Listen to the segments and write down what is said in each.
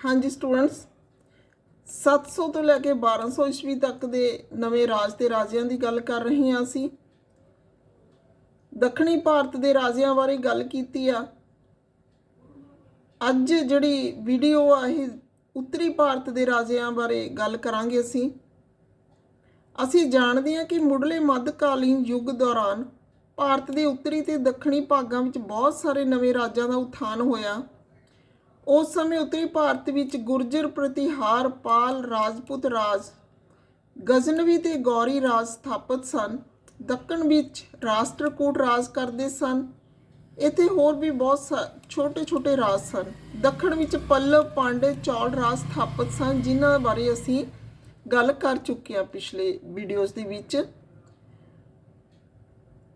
ਹਾਂਜੀ ਸਟੂਡੈਂਟਸ 700 ਤੋਂ ਲੈ ਕੇ 1200 ਈਸਵੀ ਤੱਕ ਦੇ ਨਵੇਂ ਰਾਜ ਤੇ ਰਾਜਿਆਂ ਦੀ ਗੱਲ ਕਰ ਰਹੇ ਹਾਂ ਅਸੀਂ ਦੱਖਣੀ ਭਾਰਤ ਦੇ ਰਾਜਿਆਂ ਬਾਰੇ ਗੱਲ ਕੀਤੀ ਆ ਅੱਜ ਜਿਹੜੀ ਵੀਡੀਓ ਆ ਇਹ ਉੱਤਰੀ ਭਾਰਤ ਦੇ ਰਾਜਿਆਂ ਬਾਰੇ ਗੱਲ ਕਰਾਂਗੇ ਅਸੀਂ ਅਸੀਂ ਜਾਣਦੇ ਹਾਂ ਕਿ ਮੁੱਢਲੇ ਮੱਧਕਾਲੀਨ ਯੁੱਗ ਦੌਰਾਨ ਭਾਰਤ ਦੇ ਉੱਤਰੀ ਤੇ ਦੱਖਣੀ ਭਾਗਾਂ ਵਿੱਚ ਬਹੁਤ ਸਾਰੇ ਨਵੇਂ ਰਾਜਾਂ ਦਾ ਉਥਾਨ ਹੋਇਆ ਉਸ ਸਮੇਂ ਉੱਤਰੀ ਭਾਰਤ ਵਿੱਚ ਗੁਰਜਰ ਪ੍ਰਤਿਹਾਰ ਪਾਲ ਰਾਜਪੂਤ ਰਾਜ, ਗਜ਼ਨਵੀ ਤੇ ਗੌਰੀ ਰਾਜ ਸਥਾਪਿਤ ਸਨ, ਦੱਖਣ ਵਿੱਚ ਰਾਸ਼ਟਰਕੂਟ ਰਾਜ ਕਰਦੇ ਸਨ, ਇੱਥੇ ਹੋਰ ਵੀ ਬਹੁਤ ਛੋਟੇ ਛੋਟੇ ਰਾਜ ਸਨ। ਦੱਖਣ ਵਿੱਚ ਪੱਲਵ ਪਾਂਡੇ ਚੌਲ ਰਾਜ ਸਥਾਪਿਤ ਸਨ, ਜਿਨ੍ਹਾਂ ਬਾਰੇ ਅਸੀਂ ਗੱਲ ਕਰ ਚੁੱਕੇ ਹਾਂ ਪਿਛਲੇ ਵੀਡੀਓਜ਼ ਦੇ ਵਿੱਚ।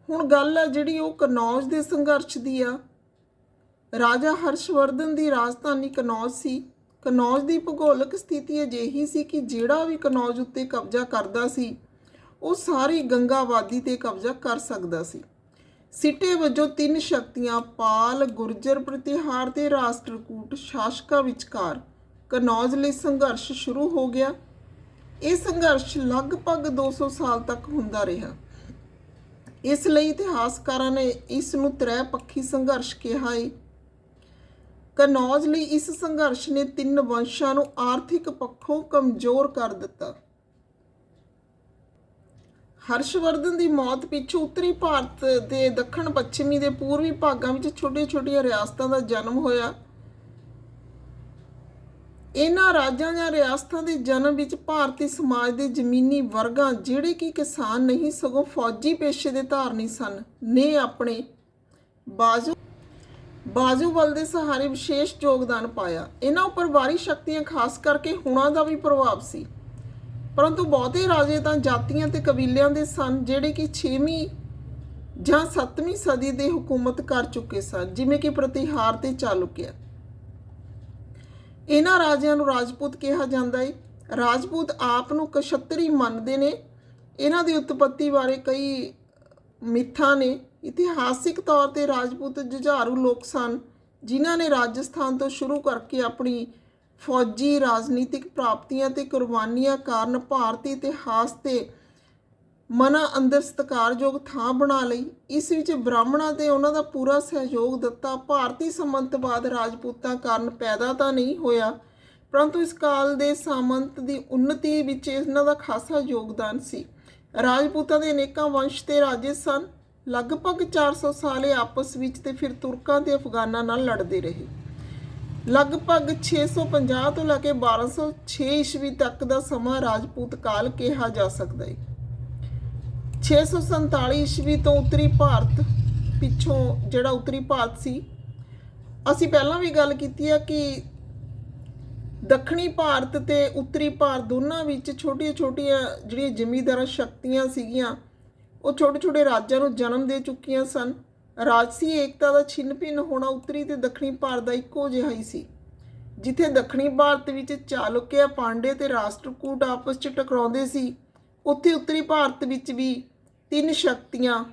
ਹੁਣ ਗੱਲ ਆ ਜਿਹੜੀ ਉਹ ਕਨੌਜ ਦੇ ਸੰਘਰਸ਼ ਦੀ ਆ। ਰਾਜਾ ਹਰਸ਼ਵਰਧਨ ਦੀ ਰਾਜਧਾਨੀ ਕਨੌਜ ਸੀ। ਕਨੌਜ ਦੀ ਭੂਗੋਲਿਕ ਸਥਿਤੀ ਅਜਿਹੀ ਸੀ ਕਿ ਜਿਹੜਾ ਵੀ ਕਨੌਜ ਉੱਤੇ ਕਬਜ਼ਾ ਕਰਦਾ ਸੀ, ਉਹ ਸਾਰੀ ਗੰਗਾਵਾਦੀ ਤੇ ਕਬਜ਼ਾ ਕਰ ਸਕਦਾ ਸੀ। ਸਿੱਟੇ ਵਜੋਂ ਤਿੰਨ ਸ਼ਕਤੀਆਂ, ਪਾਲ, ਗੁਰਜਰ ਪ੍ਰਤਿਹਾਰ ਤੇ ਰਾਸ਼ਟਰਕੂਟ ਸ਼ਾਸਕਾਂ ਵਿਚਕਾਰ ਕਨੌਜ ਲਈ ਸੰਘਰਸ਼ ਸ਼ੁਰੂ ਹੋ ਗਿਆ। ਇਹ ਸੰਘਰਸ਼ ਲਗਭਗ 200 ਸਾਲ ਤੱਕ ਹੁੰਦਾ ਰਿਹਾ। ਇਸ ਲਈ ਇਤਿਹਾਸਕਾਰਾਂ ਨੇ ਇਸ ਨੂੰ ਤ੍ਰੈ ਪੱਖੀ ਸੰਘਰਸ਼ ਕਿਹਾ ਹੈ ਕਨੌਜ ਲਈ ਇਸ ਸੰਘਰਸ਼ ਨੇ ਤਿੰਨ ਵੰਸ਼ਾਂ ਨੂੰ ਆਰਥਿਕ ਪੱਖੋਂ ਕਮਜ਼ੋਰ ਕਰ ਦਿੱਤਾ। ਹਰਸ਼ਵਰਧਨ ਦੀ ਮੌਤ ਪਿੱਛੋਂ ਉੱਤਰੀ ਭਾਰਤ ਦੇ ਦੱਖਣ ਪੱਛਮੀ ਦੇ ਪੂਰਬੀ ਭਾਗਾਂ ਵਿੱਚ ਛੋਟੀਆਂ-ਛੋਟੀਆਂ ਰਿਆਸਤਾਂ ਦਾ ਜਨਮ ਹੋਇਆ। ਇਹਨਾਂ ਰਾਜਾਂ ਜਾਂ ਰਿਆਸਤਾਂ ਦੇ ਜਨਮ ਵਿੱਚ ਭਾਰਤੀ ਸਮਾਜ ਦੇ ਜ਼ਮੀਨੀ ਵਰਗਾਂ ਜਿਹੜੇ ਕਿ ਕਿਸਾਨ ਨਹੀਂ, ਸਗੋਂ ਫੌਜੀ ਪੇਸ਼ੇ ਦੇ ਧਾਰਨੀ ਸਨ, ਨੇ ਆਪਣੇ ਬਾਜੂ ਬਾਜੂ ਬਲ ਦੇ ਸਹਾਰੇ ਵਿਸ਼ੇਸ਼ ਯੋਗਦਾਨ ਪਾਇਆ। ਇਹਨਾਂ ਉੱਪਰ ਵਾਰੀ ਸ਼ਕਤੀਆਂ ਖਾਸ ਕਰਕੇ ਹੁਣਾਂ ਦਾ ਵੀ ਪ੍ਰਭਾਵ ਸੀ। ਪਰੰਤੂ ਬਹੁਤੇ ਰਾਜੇ ਤਾਂ ਜਾਤੀਆਂ ਤੇ ਕਬੀਲਿਆਂ ਦੇ ਸਨ, ਜਿਹੜੇ ਕਿ 6ਵੀਂ ਜਾਂ 7ਵੀਂ ਸਦੀ ਦੇ ਹਕੂਮਤ ਕਰ ਚੁੱਕੇ ਸਨ, ਜਿਵੇਂ ਕਿ ਪ੍ਰਤਿਹਾਰ ਤੇ ਚਾਲੁਕਿਆ ਇਹਨਾਂ ਰਾਜਿਆਂ ਨੂੰ ਰਾਜਪੂਤ ਕਿਹਾ ਜਾਂਦਾ ਹੈ ਰਾਜਪੂਤ ਆਪ ਨੂੰ ਕਸ਼ਤਰੀ ਮੰਨਦੇ ਨੇ। ਇਹਨਾਂ ਦੀ ਉਤਪਤੀ ਬਾਰੇ ਕਈ ਮਿੱਥਾਂ ਨੇ। ਇਤਿਹਾਸਿਕ ਤੌਰ ਤੇ ਰਾਜਪੂਤ ਜੁਝਾਰੂ ਲੋਕ ਸਨ, ਜਿਨ੍ਹਾਂ ਨੇ ਰਾਜਸਥਾਨ ਤੋਂ ਸ਼ੁਰੂ ਕਰਕੇ ਆਪਣੀ ਫੌਜੀ ਰਾਜਨੀਤਿਕ ਪ੍ਰਾਪਤੀਆਂ ਤੇ ਕੁਰਬਾਨੀਆਂ ਕਾਰਨ ਭਾਰਤੀ ਇਤਿਹਾਸ ਤੇ ਮਨਾਂ ਅੰਦਰ ਸਤਿਕਾਰਯੋਗ ਥਾਂ ਬਣਾ ਲਈ। ਇਸ ਵਿੱਚ ਬ੍ਰਾਹਮਣਾਂ ਤੇ ਉਹਨਾਂ ਦਾ ਪੂਰਾ ਸਹਿਯੋਗ ਦਿੱਤਾ। ਭਾਰਤੀ ਸਮੰਤਵਾਦ ਰਾਜਪੂਤਾਂ ਕਾਰਨ ਪੈਦਾ ਤਾਂ ਨਹੀਂ ਹੋਇਆ, ਪਰੰਤੂ ਇਸ ਕਾਲ ਦੇ ਸਾਮੰਤ ਦੀ ਉન્નਤੀ ਵਿੱਚ ਇਹਨਾਂ ਦਾ ਖਾਸਾ ਯੋਗਦਾਨ ਸੀ। ਰਾਜਪੂਤਾਂ ਦੇ ਅਨੇਕਾਂ ਵੰਸ਼ ਤੇ ਰਾਜੇ ਸਨ। ਲਗਭਗ 400 ਸਾਲ ਇਹ ਆਪਸ ਵਿੱਚ ਤੇ ਫਿਰ ਤੁਰਕਾਂ ਤੇ ਅਫਗਾਨਾਂ ਨਾਲ ਲੜਦੇ ਰਹੇ। ਲਗਭਗ 650 ਤੋਂ ਲੈ ਕੇ 1206 ਈਸਵੀ ਤੱਕ ਦਾ ਸਮਾਂ ਰਾਜਪੂਤ ਕਾਲ ਕਿਹਾ ਜਾ ਸਕਦਾ ਹੈ 647 ਈਸਵੀ ਤੋਂ ਉੱਤਰੀ ਭਾਰਤ ਪਿੱਛੋਂ ਜਿਹੜਾ ਉੱਤਰੀ ਭਾਰਤ ਸੀ, ਅਸੀਂ ਪਹਿਲਾਂ ਵੀ ਗੱਲ ਕੀਤੀ ਹੈ ਕਿ ਦੱਖਣੀ ਭਾਰਤ ਤੇ ਉੱਤਰੀ ਭਾਰਤ ਦੋਨਾਂ ਵਿੱਚ ਛੋਟੀਆਂ-ਛੋਟੀਆਂ ਜਿਹੜੀਆਂ ਜ਼ਮੀਂਦਾਰਾਂ ਸ਼ਕਤੀਆਂ ਸੀਗੀਆਂ ਉਹ ਛੋਟੇ-ਛੋਟੇ ਰਾਜਾਂ ਨੂੰ ਜਨਮ ਦੇ ਚੁੱਕੀਆਂ ਸਨ। ਰਾਜਸੀ ਏਕਤਾ ਦਾ ਛਿੰਨ-ਭਿੰਨ ਹੋਣਾ ਉੱਤਰੀ ਤੇ ਦੱਖਣੀ ਭਾਰਤ ਦਾ ਇੱਕੋ ਜਿਹਾ ਹੀ ਸੀ। ਜਿੱਥੇ ਦੱਖਣੀ ਭਾਰਤ ਵਿੱਚ ਚਾਲੁਕਿਆ ਪਾਂਡੇ ਤੇ ਰਾਸ਼ਟਰਕੂਟ ਆਪਸ 'ਚ ਟਕਰਾਉਂਦੇ ਸੀ, ਉੱਥੇ ਉੱਤਰੀ ਭਾਰਤ ਵਿੱਚ ਵੀ ਤਿੰਨ ਸ਼ਕਤੀਆਂ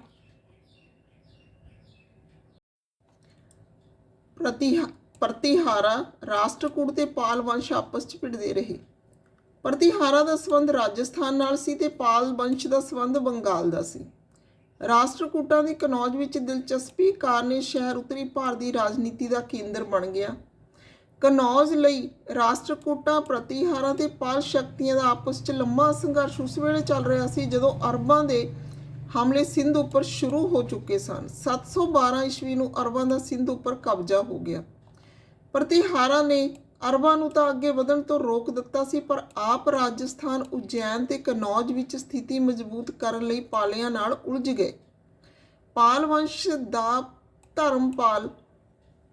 ਪ੍ਰਤੀ ਪ੍ਰਤੀਹਾਰਾ ਰਾਸ਼ਟਰਕੂਟ ਤੇ ਪਾਲ ਵੰਸ਼ ਆਪਸ 'ਚ ਭਿੜਦੇ ਰਹੇ। ਪ੍ਰਤੀਹਾਰਾ ਦਾ ਸੰਬੰਧ ਰਾਜਸਥਾਨ ਨਾਲ ਸੀ ਤੇ ਪਾਲ ਵੰਸ਼ ਦਾ ਸੰਬੰਧ ਬੰਗਾਲ ਦਾ ਸੀ। ਰਾਸ਼ਟਰਕੂਟਾਂ ਦੀ ਕਨੌਜ ਵਿੱਚ ਦਿਲਚਸਪੀ ਕਾਰਨ ਇਹ ਸ਼ਹਿਰ ਉੱਤਰੀ ਭਾਰਤ ਦੀ ਰਾਜਨੀਤੀ ਦਾ ਕੇਂਦਰ ਬਣ ਗਿਆ। ਕਨੌਜ ਲਈ ਰਾਸ਼ਟਰਕੂਟਾਂ ਪ੍ਰਤੀਹਾਰਾਂ ਤੇ ਪਾਲ ਸ਼ਕਤੀਆਂ ਦਾ ਆਪਸ 'ਚ ਲੰਮਾ ਸੰਘਰਸ਼ ਉਸ ਵੇਲੇ ਚੱਲ ਰਿਹਾ ਸੀ ਜਦੋਂ ਅਰਬਾਂ ਦੇ ਹਮਲੇ ਸਿੰਧ ਉੱਪਰ ਸ਼ੁਰੂ ਹੋ ਚੁੱਕੇ ਸਨ। 712 ਈਸਵੀ ਨੂੰ ਅਰਬਾਂ ਦਾ ਸਿੰਧ ਉੱਪਰ ਕਬਜ਼ਾ ਹੋ ਗਿਆ। ਪ੍ਰਤੀਹਾਰਾਂ ਨੇ ਅਰਬਾਂ ਨੂੰ ਤਾਂ ਅੱਗੇ ਵਧਣ ਤੋਂ ਰੋਕ ਦਿੱਤਾ ਸੀ, ਪਰ ਆਪ ਰਾਜਸਥਾਨ, ਉਜੈਨ ਤੇ ਕਨੌਜ ਵਿੱਚ ਸਥਿਤੀ ਮਜ਼ਬੂਤ ਕਰਨ ਲਈ ਪਾਲਿਆਂ ਨਾਲ ਉਲਝ ਗਏ। ਪਾਲ ਵੰਸ਼ ਦਾ ਧਰਮਪਾਲ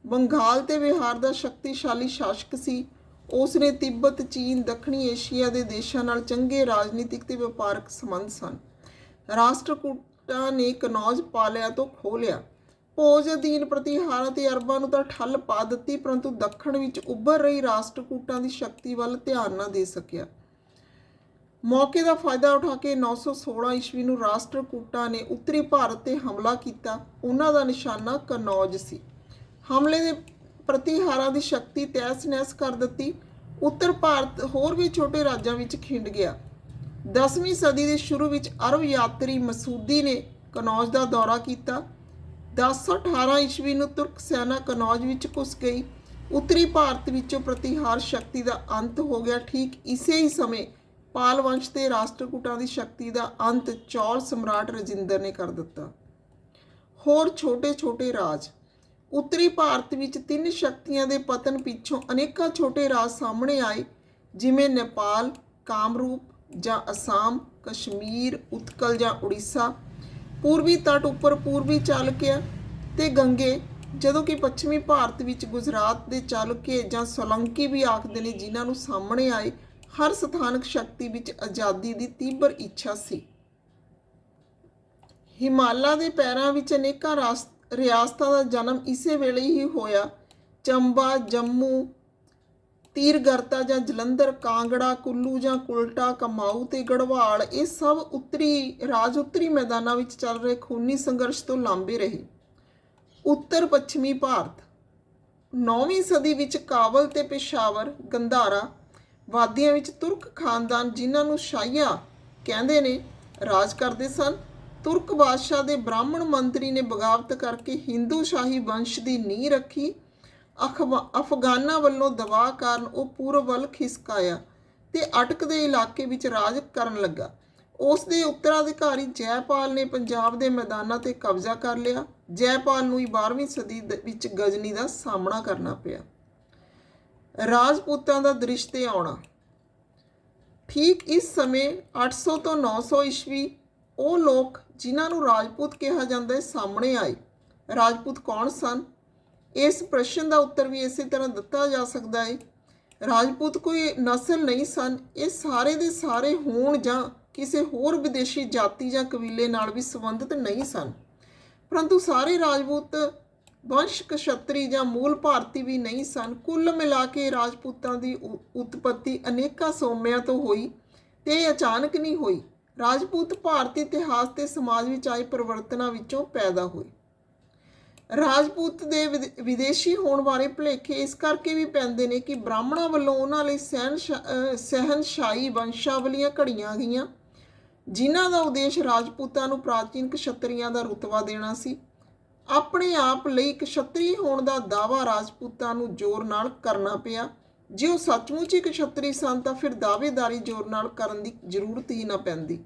ਬੰਗਾਲ ਤੇ ਬਿਹਾਰ ਦਾ ਸ਼ਕਤੀਸ਼ਾਲੀ ਸ਼ਾਸਕ ਸੀ। ਉਸ ਨੇ ਤਿੱਬਤ, ਚੀਨ, ਦੱਖਣੀ ਏਸ਼ੀਆ ਦੇ ਦੇਸ਼ਾਂ ਨਾਲ ਚੰਗੇ ਰਾਜਨੀਤਿਕ ਤੇ ਵਪਾਰਕ ਸੰਬੰਧ ਸਨ। ਰਾਸ਼ਟਰਕੂਟਾਂ ਨੇ ਕਨੌਜ ਪਾਲਿਆ ਤੋਂ ਖੋਹ ਲਿਆ ਭੋਜ ਅਧੀਨ ਪ੍ਰਤੀਹਾਰਾਂ ਤੇ ਅਰਬਾਂ ਨੂੰ ਤਾਂ ਠੱਲ ਪਾ ਦਿੱਤੀ, ਪਰੰਤੂ ਦੱਖਣ ਵਿੱਚ ਉੱਭਰ ਰਹੀ ਰਾਸ਼ਟਰਕੂਟਾਂ ਦੀ ਸ਼ਕਤੀ ਵੱਲ ਧਿਆਨ ਨਾ ਦੇ ਸਕਿਆ। ਮੌਕੇ ਦਾ ਫਾਇਦਾ ਉਠਾ ਕੇ 916 ਈਸਵੀ ਨੂੰ ਰਾਸ਼ਟਰਕੂਟਾਂ ਨੇ ਉੱਤਰੀ ਭਾਰਤ ਤੇ ਹਮਲਾ ਕੀਤਾ। ਉਹਨਾਂ ਦਾ ਨਿਸ਼ਾਨਾ ਕਨੌਜ ਸੀ। ਹਮਲੇ ਦੇ ਪ੍ਰਤੀਹਾਰਾਂ ਦੀ ਸ਼ਕਤੀ ਤੈਸ ਨਹਿਸ ਕਰ ਦਿੱਤੀ। ਉੱਤਰ ਭਾਰਤ ਹੋਰ ਵੀ ਛੋਟੇ ਰਾਜਾਂ ਵਿੱਚ ਖਿੰਡ ਗਿਆ। 10ਵੀਂ ਸਦੀ ਦੇ ਸ਼ੁਰੂ ਵਿੱਚ ਅਰਬ ਯਾਤਰੀ ਮਸੂਦੀ ਨੇ ਕਨੌਜ ਦਾ ਦੌਰਾ ਕੀਤਾ। 1018 ਈਸਵੀ ਨੂੰ ਤੁਰਕ ਸੈਨਾ ਕਨੌਜ ਵਿੱਚ ਘੁਸ ਗਈ। ਉੱਤਰੀ ਭਾਰਤ ਵਿੱਚੋਂ ਪ੍ਰਤੀਹਾਰ ਸ਼ਕਤੀ ਦਾ ਅੰਤ ਹੋ ਗਿਆ। ਠੀਕ ਇਸੇ ਹੀ ਸਮੇਂ ਪਾਲ ਵੰਸ਼ ਦੇ ਰਾਸ਼ਟਰਕੂਟਾਂ ਦੀ ਸ਼ਕਤੀ ਦਾ ਅੰਤ ਚੌਲ ਸਮਰਾਟ ਰਜਿੰਦਰ ਨੇ ਕਰ ਦਿੱਤਾ। ਹੋਰ ਛੋਟੇ-ਛੋਟੇ ਰਾਜ। ਉੱਤਰੀ ਭਾਰਤ ਵਿੱਚ ਤਿੰਨ ਸ਼ਕਤੀਆਂ ਦੇ ਪਤਨ ਪਿੱਛੋਂ ਅਨੇਕਾਂ ਛੋਟੇ ਰਾਜ ਸਾਹਮਣੇ ਆਏ, ਜਿਵੇਂ ਨੇਪਾਲ, ਕਾਮਰੂਪ ਜਾਂ ਅਸਾਮ, ਕਸ਼ਮੀਰ, ਉਤਕਲ ਜਾਂ ਉੜੀਸਾ। ਪੂਰਬੀ ਤੱਟ ਉੱਪਰ ਪੂਰਬੀ ਚਾਲੁਕਿਆ ਤੇ ਗੰਗੇ, ਜਦੋਂ ਕਿ ਪੱਛਮੀ ਭਾਰਤ ਵਿੱਚ ਗੁਜਰਾਤ ਦੇ ਚਾਲੁਕੇ ਜਾਂ ਸੋਲੰਕੀ ਵੀ ਆਖਦੇ ਨੇ, ਜਿਨ੍ਹਾਂ ਨੂੰ ਸਾਹਮਣੇ ਆਏ, ਹਰ ਸਥਾਨਕ ਸ਼ਕਤੀ ਵਿੱਚ ਆਜ਼ਾਦੀ ਦੀ ਤੀਬਰ ਇੱਛਾ ਸੀ। ਹਿਮਾਲਾ ਦੇ ਪੈਰਾਂ ਵਿੱਚ ਅਨੇਕਾਂ ਰਾਸ- ਰਿਆਸਤਾਂ ਦਾ ਜਨਮ ਇਸੇ ਵੇਲੇ ਹੀ ਹੋਇਆ। ਚੰਬਾ, ਜੰਮੂ ਤੀਰਗਰਤਾ ਜਾਂ ਜਲੰਧਰ, ਕਾਂਗੜਾ, ਕੁੱਲੂ ਜਾਂ ਕੁਲਟਾ, ਕਮਾਊ ਤੇ ਗੜਵਾਲ, ਇਹ ਸਭ ਉੱਤਰੀ, ਰਾਜ ਉੱਤਰੀ ਮੈਦਾਨਾਂ ਵਿੱਚ ਚੱਲ ਰਹੇ ਖੂਨੀ ਸੰਘਰਸ਼ ਤੋਂ ਲਾਂਭੇ ਰਹੇ। ਉੱਤਰ ਪੱਛਮੀ ਭਾਰਤ। 9ਵੀਂ ਸਦੀ ਵਿੱਚ ਕਾਬਲ ਤੇ ਪੇਸ਼ਾਵਰ, ਗੰਧਾਰਾ, ਵਾਦੀਆਂ ਵਿੱਚ ਤੁਰਕ ਖਾਨਦਾਨ ਜਿਨ੍ਹਾਂ ਨੂੰ ਸ਼ਾਹੀਆ ਕਹਿੰਦੇ ਨੇ, ਰਾਜ ਕਰਦੇ ਸਨ। ਤੁਰਕ ਬਾਦਸ਼ਾਹ ਦੇ ਬ੍ਰਾਹਮਣ ਮੰਤਰੀ ਨੇ ਬਗਾਵਤ ਕਰਕੇ ਹਿੰਦੂ ਸ਼ਾਹੀ ਵੰਸ਼ ਦੀ ਨੀਂਹ ਰੱਖੀ। ਅਫਗਾਨਾਂ ਵੱਲੋਂ ਦਬਾਅ ਕਾਰਨ ਉਹ ਪੂਰਬ ਵੱਲ ਖਿਸਕ ਆਇਆ ਤੇ ਅਟਕਦੇ ਇਲਾਕੇ ਵਿੱਚ ਰਾਜ ਕਰਨ ਲੱਗਾ। ਉਸ ਦੇ ਉੱਤਰਾਧਿਕਾਰੀ ਜੈਪਾਲ ਨੇ ਪੰਜਾਬ ਦੇ ਮੈਦਾਨਾਂ ਤੇ ਕਬਜ਼ਾ ਕਰ ਲਿਆ। ਜੈਪਾਲ ਨੂੰ ਹੀ 12ਵੀਂ ਸਦੀ ਵਿੱਚ ਗਜਨੀ ਦਾ ਸਾਹਮਣਾ ਕਰਨਾ ਪਿਆ। ਰਾਜਪੂਤਾਂ ਦਾ ਦ੍ਰਿਸ਼ ਤੇ ਆਉਣਾ। ਠੀਕ ਇਸ ਸਮੇਂ 800 ਤੋਂ 900 ਈਸਵੀ ਉਹ ਲੋਕ ਜਿਨ੍ਹਾਂ ਨੂੰ ਰਾਜਪੂਤ ਕਿਹਾ ਜਾਂਦਾ ਹੈ ਸਾਹਮਣੇ ਆਏ। ਰਾਜਪੂਤ ਕੌਣ ਸਨ? ਇਸ ਪ੍ਰਸ਼ਨ ਦਾ ਉੱਤਰ ਵੀ ਇਸੇ ਤਰ੍ਹਾਂ ਦਿੱਤਾ ਜਾ ਸਕਦਾ ਹੈ ਰਾਜਪੂਤ ਕੋਈ ਨਸਲ ਨਹੀਂ ਸਨ, ਇਹ ਸਾਰੇ ਦੇ ਸਾਰੇ ਹੋਣ ਜਾਂ ਕਿਸੇ ਹੋਰ ਵਿਦੇਸ਼ੀ ਜਾਤੀ ਜਾਂ ਕਬੀਲੇ ਨਾਲ ਵੀ ਸੰਬੰਧਿਤ ਨਹੀਂ ਸਨ। ਪਰੰਤੂ ਸਾਰੇ ਰਾਜਪੂਤ ਵੰਸ਼ ਕਸ਼ਤਰੀ ਜਾਂ ਮੂਲ ਭਾਰਤੀ ਵੀ ਨਹੀਂ ਸਨ। ਕੁੱਲ ਮਿਲਾ ਕੇ ਰਾਜਪੂਤਾਂ ਦੀ ਉਤਪਤੀ ਅਨੇਕਾਂ ਸੋਮਿਆਂ ਤੋਂ ਹੋਈ ਤੇ ਇਹ ਅਚਾਨਕ ਨਹੀਂ ਹੋਈ। ਰਾਜਪੂਤ ਭਾਰਤੀ ਇਤਿਹਾਸ ਤੇ ਸਮਾਜ ਵਿੱਚ ਆਏ ਪਰਿਵਰਤਨਾਂ ਵਿੱਚੋਂ ਪੈਦਾ ਹੋਏ। ਰਾਜਪੂਤ ਦੇ ਵਿਦ- ਵਿਦੇਸ਼ੀ ਹੋਣ ਬਾਰੇ ਭੁਲੇਖੇ ਇਸ ਕਰਕੇ ਵੀ ਪੈਂਦੇ ਨੇ ਕਿ ਬ੍ਰਾਹਮਣਾਂ ਵੱਲੋਂ ਉਹਨਾਂ ਲਈ ਸਹਿਨ ਸਹਿਨਸ਼ਾਹੀ ਵੰਸ਼ਾਵਲੀਆਂ ਘੜੀਆਂ ਗਈਆਂ, ਜਿਨ੍ਹਾਂ ਦਾ ਉਦੇਸ਼ ਰਾਜਪੂਤਾਂ ਨੂੰ ਪ੍ਰਾਚੀਨ ਕਸ਼ਤਰੀਆਂ ਦਾ ਰੁਤਬਾ ਦੇਣਾ ਸੀ। ਆਪਣੇ ਆਪ ਲਈ ਕਸ਼ਤਰੀ ਹੋਣ ਦਾ ਦਾਅਵਾ ਰਾਜਪੂਤਾਂ ਨੂੰ ਜ਼ੋਰ ਨਾਲ ਕਰਨਾ ਪਿਆ। ਜੇ ਉਹ ਸੱਚਮੁੱਚ ਹੀ ਕਸ਼ਤਰੀ ਸਨ ਤਾਂ ਫਿਰ ਦਾਅਵੇਦਾਰੀ ਜ਼ੋਰ ਨਾਲ ਕਰਨ ਦੀ ਜ਼ਰੂਰਤ ਹੀ ਨਾ ਪੈਂਦੀ।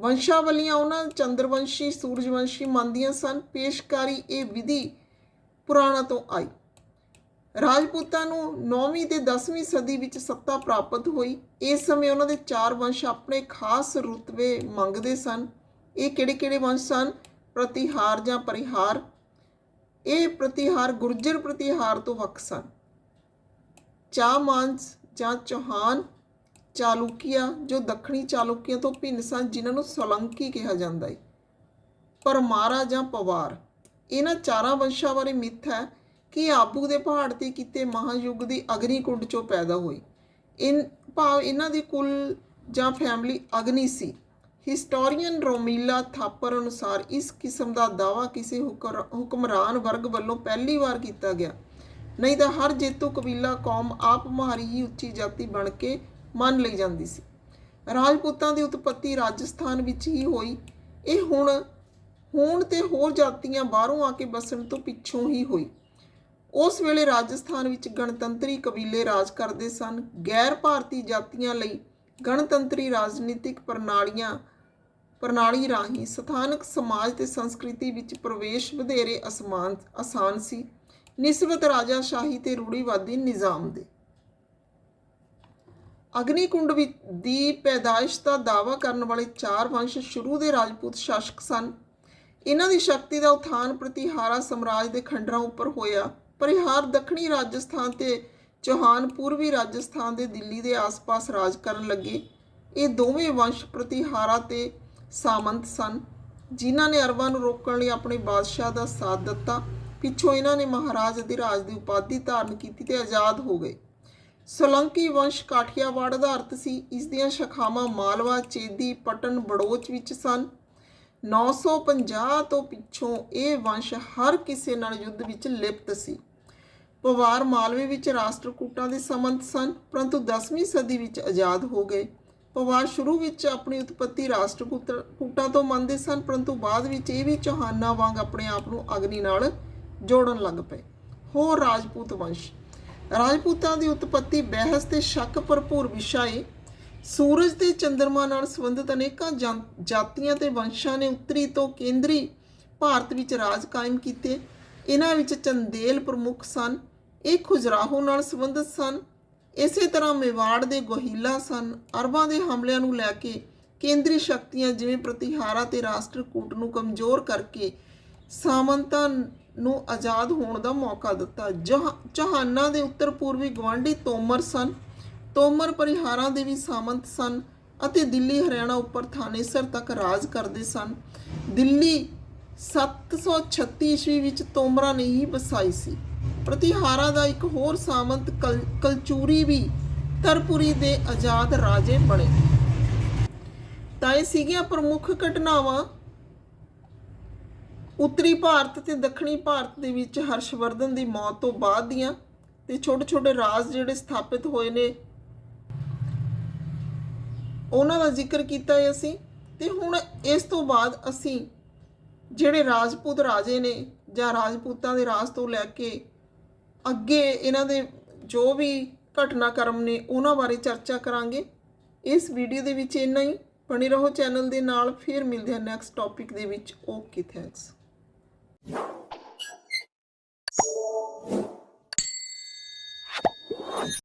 ਵੰਸ਼ਾਵਲੀਆਂ ਉਹਨਾਂ ਚੰਦਰਵੰਸ਼ੀ, ਸੂਰਜਵੰਸ਼ੀ ਮੰਨਦੀਆਂ ਸਨ। ਪੇਸ਼ਕਾਰੀ ਇਹ ਵਿਧੀ ਪੁਰਾਣਾ ਤੋਂ ਆਈ। ਰਾਜਪੂਤਾਂ ਨੂੰ 9ਵੀਂ ਤੇ 10ਵੀਂ ਸਦੀ ਵਿੱਚ ਸੱਤਾ ਪ੍ਰਾਪਤ ਹੋਈ। ਇਸ ਸਮੇਂ ਉਹਨਾਂ ਦੇ ਚਾਰ ਵੰਸ਼ ਆਪਣੇ ਖਾਸ ਰੁਤਬੇ ਮੰਗਦੇ ਸਨ। ਇਹ ਕਿਹੜੇ-ਕਿਹੜੇ ਵੰਸ਼ ਸਨ? ਪ੍ਰਤੀਹਾਰ ਜਾਂ ਪਰਿਹਾਰ? ਇਹ ਪ੍ਰਤੀਹਾਰ ਗੁਰਜਰ ਪ੍ਰਤੀਹਾਰ ਤੋਂ ਵੱਖ ਸਨ। ਚਾਮਾਂਸ ਜਾਂ ਚੌਹਾਨ ਚਾਲੁਕੀਆ, ਜੋ ਦੱਖਣੀ ਚਾਲੁਕੀਆਂ ਤੋਂ ਭਿੰਨ ਸਨ, ਜਿਨ੍ਹਾਂ ਨੂੰ ਸੋਲੰਕੀ ਕਿਹਾ ਜਾਂਦਾ ਹੈ ਪਰਮਾਰਾ ਜਾਂ ਪਵਾਰ, ਇਹਨਾਂ ਚਾਰਾਂ ਵੰਸ਼ਾਂ ਬਾਰੇ ਮਿੱਥ ਹੈ ਕਿ ਆਬੂ ਦੇ ਪਹਾੜ ਤੇ ਕੀਤੇ ਮਹਾਯੁੱਗ ਦੀ ਅਗਨੀ ਕੁੰਡ ਚੋਂ ਪੈਦਾ ਹੋਈ ਇਨ, ਭਾਵ ਇਹਨਾਂ ਦੀ ਕੁੱਲ ਜਾਂ ਫੈਮਿਲੀ ਅਗਨੀ ਸੀ। ਹਿਸਟੋਰੀਅਨ ਰੋਮੀਲਾ ਥਾਪਰ ਅਨੁਸਾਰ ਇਸ ਕਿਸਮ ਦਾ ਦਾਵਾ ਕਿਸੇ ਹੁਕਰ- ਹੁਕਮਰਾਨ ਵਰਗ ਵੱਲੋਂ ਪਹਿਲੀ ਵਾਰ ਕੀਤਾ ਗਿਆ। ਨਹੀਂ ਤਾਂ ਹਰ ਜੇਤੂ ਕਬੀਲਾ ਕੌਮ ਆਪ ਮੁਹਾਰੀ ਹੀ ਉੱਚੀ ਜਾਤੀ ਬਣ ਕੇ ਮੰਨ ਲਈ ਜਾਂਦੀ ਸੀ। ਰਾਜਪੂਤਾਂ ਦੀ ਉਤਪਤੀ ਰਾਜਸਥਾਨ ਵਿੱਚ ਹੀ ਹੋਈ। ਇਹ ਹੁਣ ਹੁਣ ਤੇ ਹੋਰ ਜਾਤੀਆਂ ਬਾਹਰੋਂ ਆ ਕੇ ਬਸਣ ਤੋਂ ਪਿੱਛੋਂ ਹੀ ਹੋਈ। ਉਸ ਵੇਲੇ ਰਾਜਸਥਾਨ ਵਿੱਚ ਗਣਤੰਤਰੀ ਕਬੀਲੇ ਰਾਜ ਕਰਦੇ ਸਨ। ਗੈਰ ਭਾਰਤੀ ਜਾਤੀਆਂ ਲਈ ਗਣਤੰਤਰੀ ਰਾਜਨੀਤਿਕ ਪ੍ਰਣਾਲੀਆਂ, ਪ੍ਰਣਾਲੀ ਰਾਹੀਂ ਸਥਾਨਕ ਸਮਾਜ ਤੇ ਸੰਸਕ੍ਰਿਤੀ ਵਿੱਚ ਪ੍ਰਵੇਸ਼ ਵਧੇਰੇ ਅਸਮਾਨ, ਆਸਾਨ ਸੀ। ਨਿਸਬਤ ਰਾਜਾਸ਼ਾਹੀ ਤੇ ਰੂੜੀਵਾਦੀ ਨਿਜ਼ਾਮ ਦੇ। ਅਗਨੀ ਕੁੰਡ ਵਿੱਚ ਦੀ ਪੈਦਾਇਸ਼ ਦਾ ਦਾਅਵਾ ਕਰਨ ਵਾਲੇ ਚਾਰ ਵੰਸ਼ ਸ਼ੁਰੂ ਦੇ ਰਾਜਪੂਤ ਸ਼ਾਸਕ ਸਨ। ਇਹਨਾਂ ਦੀ ਸ਼ਕਤੀ ਦਾ ਉਥਾਨ ਪ੍ਰਤੀਹਾਰਾ ਸਮਰਾਜ ਦੇ ਖੰਡਰਾਂ ਉੱਪਰ ਹੋਇਆ। ਪਰਿਹਾਰ ਦੱਖਣੀ ਰਾਜਸਥਾਨ ਤੇ ਚੌਹਾਨ ਪੂਰਬੀ ਰਾਜਸਥਾਨ ਦੇ ਦਿੱਲੀ ਦੇ ਆਸ-ਪਾਸ ਰਾਜ ਕਰਨ ਲੱਗੇ। ਇਹ ਦੋਵੇਂ ਵੰਸ਼ ਪ੍ਰਤੀਹਾਰਾ ਤੇ ਸਾਮੰਤ ਸਨ। ਜਿਨ੍ਹਾਂ ਨੇ ਅਰਬਾਂ ਨੂੰ ਰੋਕਣ ਲਈ ਆਪਣੇ ਬਾਦਸ਼ਾਹ ਦਾ ਸਾਥ ਦਿੱਤਾ। ਪਿੱਛੋਂ ਇਹਨਾਂ ਨੇ ਮਹਾਰਾਜ ਅਧਿਰਾਜ ਦੀ ਉਪਾਧੀ ਧਾਰਨ ਕੀਤੀ ਤੇ ਆਜ਼ਾਦ ਹੋ ਗਏ। ਸੋਲੰਕੀ ਵੰਸ਼ ਕਾਠੀਆਵਾੜ ਆਧਾਰਿਤ ਸੀ। ਇਸ ਦੀਆਂ ਸ਼ਾਖਾਵਾਂ ਮਾਲਵਾ, ਚੇਦੀ, ਪਟਨ, ਬੜੋਚ ਵਿੱਚ ਸਨ। 950 ਤੋਂ ਪਿੱਛੋਂ ਇਹ ਵੰਸ਼ ਹਰ ਕਿਸੇ ਨਾਲ ਯੁੱਧ ਵਿੱਚ ਲਿਪਤ ਸੀ। ਪਵਾਰ ਮਾਲਵੇ ਵਿੱਚ ਰਾਸ਼ਟਰਕੂਟਾਂ ਦੇ ਸਮੰਤ ਸਨ, ਪਰੰਤੂ 10ਵੀਂ ਸਦੀ ਵਿੱਚ ਆਜ਼ਾਦ ਹੋ ਗਏ। ਪਵਾਰ ਸ਼ੁਰੂ ਵਿੱਚ ਆਪਣੀ ਉਤਪਤੀ ਰਾਸ਼ਟਰਕੂਟਾਂ ਤੋਂ ਮੰਨਦੇ ਸਨ, ਪਰੰਤੂ ਬਾਅਦ ਵਿੱਚ ਇਹ ਵੀ ਚੌਹਾਨਾਂ ਵਾਂਗ ਆਪਣੇ ਆਪ ਨੂੰ ਅਗਨੀ ਨਾਲ ਜੋੜਨ ਲੱਗ ਪਏ। ਹੋਰ ਰਾਜਪੂਤ ਵੰਸ਼ ਰਾਜਪੂਤਾਂ ਦੀ ਉਤਪਤੀ ਬਹਿਸ ਤੇ ਸ਼ੱਕ ਭਰਪੂਰ ਵਿਸ਼ਾ ਏ ਸੂਰਜ ਤੇ ਚੰ드ਰਮਾ ਨਾਲ ਸੰਬੰਧਿਤ ਅਨੇਕਾਂ ਜਾਂ- ਜਾਤੀਆਂ ਤੇ ਵੰਸ਼ਾਂ ਨੇ ਉੱਤਰੀ ਤੋਂ ਕੇਂਦਰੀ ਭਾਰਤ ਵਿੱਚ ਰਾਜ ਕਾਇਮ ਕੀਤੇ। ਇਹਨਾਂ ਵਿੱਚ ਚੰਦੇਲ ਪ੍ਰਮੁੱਖ ਸਨ। ਇਹ ਖੁਜਰਾਹੋ ਨਾਲ ਸੰਬੰਧਿਤ ਸਨ। ਇਸੇ ਤਰ੍ਹਾਂ ਮੇਵਾੜ ਦੇ ਗੋਹੀਲਾ ਸਨ। ਅਰਬਾਂ ਦੇ ਹਮਲਿਆਂ ਨੂੰ ਲੈ ਕੇ ਕੇਂਦਰੀ ਸ਼ਕਤੀਆਂ ਜਿਵੇਂ ਪ੍ਰਤੀਹਾਰਾ ਤੇ ਰਾਸ਼ਟਰਕੂਟ ਨੂੰ ਕਮਜ਼ੋਰ ਕਰਕੇ ਸਾਮੰਤਾਂ ਨੂੰ ਆਜ਼ਾਦ ਹੋਣ ਦਾ ਮੌਕਾ ਦਿੱਤਾ। ਜਹਾ- ਚੌਹਾਨਾਂ ਦੇ ਉੱਤਰ ਪੂਰਬੀ ਗਵਾਂਢੀ ਤੋਮਰ ਸਨ। ਤੋਮਰ ਪਰਿਹਾਰਾਂ ਦੇ ਵੀ ਸਾਮੰਤ ਸਨ ਅਤੇ ਦਿੱਲੀ, ਹਰਿਆਣਾ ਉੱਪਰ ਥਾਨੇਸਰ ਤੱਕ ਰਾਜ ਕਰਦੇ ਸਨ। ਦਿੱਲੀ 736 ਈਸਵੀ ਵਿੱਚ ਤੋਮਰਾਂ ਨੇ ਹੀ ਵਸਾਈ ਸੀ। ਪ੍ਰਤੀਹਾਰਾਂ ਦਾ ਇੱਕ ਹੋਰ ਸਾਮੰਤ ਕਲ- ਕਲਚੂਰੀ ਵੀ ਤਰਪੁਰੀ ਦੇ ਆਜ਼ਾਦ ਰਾਜੇ ਬਣੇ। ਤਾਂ ਇਹ ਸੀਗੀਆਂ ਪ੍ਰਮੁੱਖ ਘਟਨਾਵਾਂ ਉੱਤਰੀ ਭਾਰਤ ਤੇ ਦੱਖਣੀ ਭਾਰਤ ਦੇ ਵਿੱਚ ਹਰਸ਼ਵਰਧਨ ਦੀ ਮੌਤ ਤੋਂ ਬਾਅਦ ਦੀਆਂ ਤੇ ਛੋਟੇ ਛੋਟੇ ਰਾਜ ਜਿਹੜੇ ਸਥਾਪਿਤ ਹੋਏ ਨੇ, ਉਹਨਾਂ ਦਾ ਜ਼ਿਕਰ ਕੀਤਾ ਹੈ ਅਸੀਂ ਤੇ ਹੁਣ ਇਸ ਤੋਂ ਬਾਅਦ ਅਸੀਂ ਜਿਹੜੇ ਰਾਜਪੂਤ ਰਾਜੇ ਨੇ ਜਾਂ ਰਾਜਪੂਤਾਂ ਦੇ ਰਾਜ ਤੋਂ ਲੈ ਕੇ ਅੱਗੇ ਇਹਨਾਂ ਦੇ ਜੋ ਵੀ ਘਟਨਾਕ੍ਰਮ ਨੇ ਉਹਨਾਂ ਬਾਰੇ ਚਰਚਾ ਕਰਾਂਗੇ। ਇਸ ਵੀਡੀਓ ਦੇ ਵਿੱਚ ਇੰਨਾ ਹੀ। ਬਣੇ ਰਹੋ ਚੈਨਲ ਦੇ ਨਾਲ, ਫਿਰ ਮਿਲਦੇ ਹਾਂ ਨੈਕਸਟ ਟੌਪਿਕ ਦੇ ਵਿੱਚ। Okay thanks you